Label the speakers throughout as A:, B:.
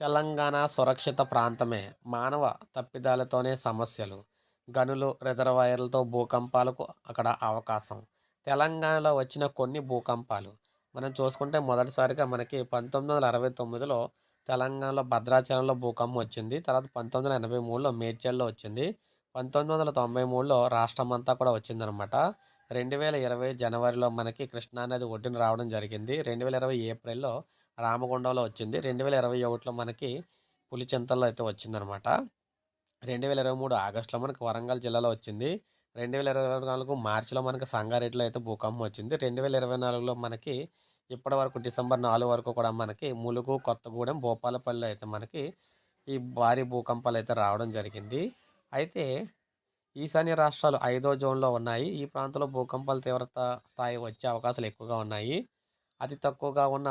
A: తెలంగాణ సురక్షిత ప్రాంతమే. మానవ తప్పిదాలతోనే సమస్యలు. గనులు రిజర్వాయర్లతో భూకంపాలకు అక్కడ అవకాశం. తెలంగాణలో వచ్చిన కొన్ని భూకంపాలు. మనం చూసుకుంటే మొదటిసారిగా మనకి పంతొమ్మిది వందల అరవై తొమ్మిదిలో తెలంగాణలో భద్రాచలంలో భూకంపం వచ్చింది. తర్వాత పంతొమ్మిది వందల ఎనభై మూడులో మేడ్చల్లో వచ్చింది. పంతొమ్మిది వందల తొంభై మూడులో రాష్ట్రం అంతా కూడా వచ్చిందనమాట రెండు వేల ఇరవై జనవరిలో మనకి కృష్ణానది ఒడ్డున రావడం జరిగింది. రెండు వేల ఇరవై ఏప్రిల్లో రామగుండంలో వచ్చింది. రెండు వేల ఇరవై ఒకటిలో మనకి పులిచింతల్లో అయితే వచ్చిందనమాట రెండు వేల ఇరవై మూడు ఆగస్టులో మనకి వరంగల్ జిల్లాలో వచ్చింది. రెండు వేల ఇరవై నాలుగు మార్చిలో మనకి సంగారెడ్డిలో అయితే భూకంపం వచ్చింది. రెండు వేల ఇరవై నాలుగులో మనకి ఇప్పటి వరకు డిసెంబర్ నాలుగు వరకు కూడా మనకి ములుగు కొత్తగూడెం భూపాలపల్లిలో అయితే మనకి ఈ భారీ భూకంపాలు అయితే రావడం జరిగింది. అయితే ఈశాన్య రాష్ట్రాలు ఐదో జోన్లో ఉన్నాయి. ఈ ప్రాంతంలో భూకంపాల తీవ్రత స్థాయి వచ్చే అవకాశాలు ఎక్కువగా ఉన్నాయి. అతి తక్కువగా ఉన్న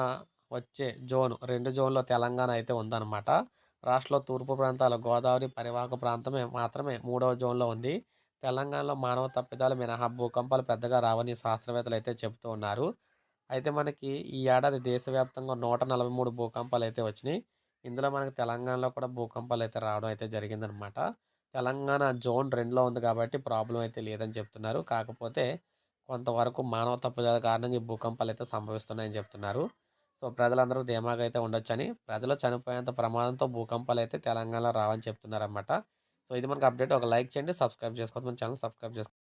A: వచ్చే జోన్ రెండు జోన్లో తెలంగాణ అయితే ఉందన్నమాట. రాష్ట్రంలో తూర్పు ప్రాంతాల గోదావరి పరివాహక ప్రాంతమే మాత్రమే మూడవ జోన్లో ఉంది. తెలంగాణలో మానవ తప్పిదాలు మినహా భూకంపాలు పెద్దగా రావని శాస్త్రవేత్తలు అయితే చెబుతూ ఉన్నారు. అయితే మనకి ఈ ఏడాది దేశవ్యాప్తంగా నూట నలభై మూడు భూకంపాలు అయితే వచ్చినాయి. ఇందులో మనకి తెలంగాణలో కూడా భూకంపాలు అయితే రావడం అయితే జరిగిందనమాట తెలంగాణ జోన్ రెండులో ఉంది కాబట్టి ప్రాబ్లం అయితే లేదని చెప్తున్నారు. కాకపోతే కొంతవరకు మానవ తప్పిదాల కారణంగా ఈ భూకంపాలు అయితే సంభవిస్తున్నాయని చెప్తున్నారు. సో ప్రజలందరూ ధీమాగా అయితే ఉండొచ్చని ప్రజలు చనిపోయేంత ప్రమాదంతో భూకంపాలు అయితే తెలంగాణలో రావని చెప్తున్నారన్నమాట. సో ఇది మనకు అప్డేట్. ఒక లైక్ చేయండి సబ్స్క్రైబ్ చేసుకోవద్దు. మన ఛానల్ సబ్స్క్రైబ్ చేసుకోండి